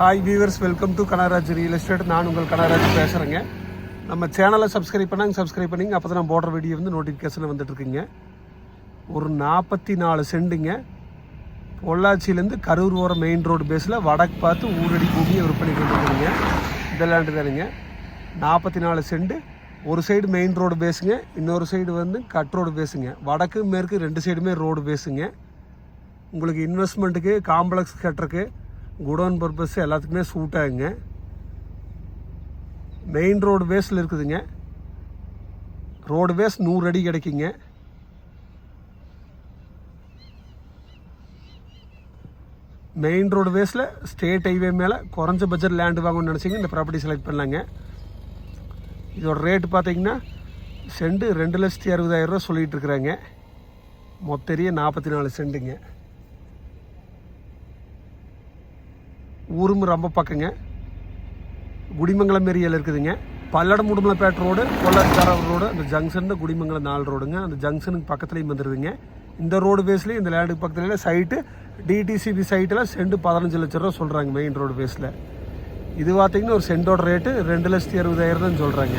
Hi viewers welcome to Kanaraj real estate நான் உங்கள் கனராஜ் பேசுகிறேங்க நம்ம சேனலை சப்ஸ்கிரைப் பண்ணாங்க சப்ஸ்கிரைப் பண்ணிங்க. அப்போ தான் போடுற வீடியோ வந்து நோட்டிஃபிகேஷன் வந்துட்டுருக்குங்க. ஒரு நாற்பத்தி நாலு செண்டுங்க. பொள்ளாச்சியிலேருந்து கரூர் ஓர மெயின் ரோடு பேஸில் வடக்கு பார்த்து ஊரடி பூமியை விற்பனை வந்துருக்குங்க இந்த தானுங்க. நாற்பத்தி நாலு செண்டு. ஒரு சைடு மெயின் ரோடு பேஸுங்க இன்னொரு சைடு வந்து கட் ரோடு பேஸுங்க வடக்கு மேற்கு ரெண்டு சைடுமே ரோடு பேஸுங்க உங்களுக்கு இன்வெஸ்ட்மெண்ட்டுக்கு காம்ப்ளெக்ஸ் கட்டுறக்கு குடோன் பர்பஸ் எல்லாத்துக்குமே சூட் ஆகுங்க மெயின் ரோடு பேஸில் இருக்குதுங்க. ரோடு பேஸ் நூறு அடி கிடைக்குங்க. மெயின் ரோடு பேஸில் ஸ்டேட் ஹைவே மேலே குறைஞ்ச பட்ஜெட் லேண்டு வாங்கணும்னு நினச்சிங்க இந்த ப்ராப்பர்ட்டி செலக்ட் பண்ணலாங்க. இதோட ரேட்டு பார்த்தீங்கன்னா செண்டு ரெண்டு லட்சத்தி அறுபதாயிரம் ரூபா சொல்லிகிட்டு இருக்கிறாங்க. மொத்தரிய நாற்பத்தி நாலு செண்டுங்க ஊரும் ரொம்ப பக்கங்க. குடிமங்கலம் ஏரியாவில் இருக்குதுங்க. பல்லடம் முடுமலைப்பேட் ரோடு பொள்ளாச்சிக்கார ரோடு அந்த ஜங்ஷன் குடிமங்கலம் நாலு ரோடுங்க. அந்த ஜங்ஷனுக்கு பக்கத்துலேயும் வந்துடுதுங்க இந்த ரோடு பேஸ்லேயும் இந்த லேண்டுக்கு பக்கத்துலேயே சைட்டு டிடிசிபி சைட்டில் செண்டு பதினஞ்சு லட்ச ரூபா சொல்கிறாங்க மெயின் ரோடு பேஸில் இது பார்த்தீங்கன்னா ஒரு செண்டோட ரேட்டு ரெண்டு லட்சத்தி அறுபதாயிரம் தான் சொல்கிறாங்க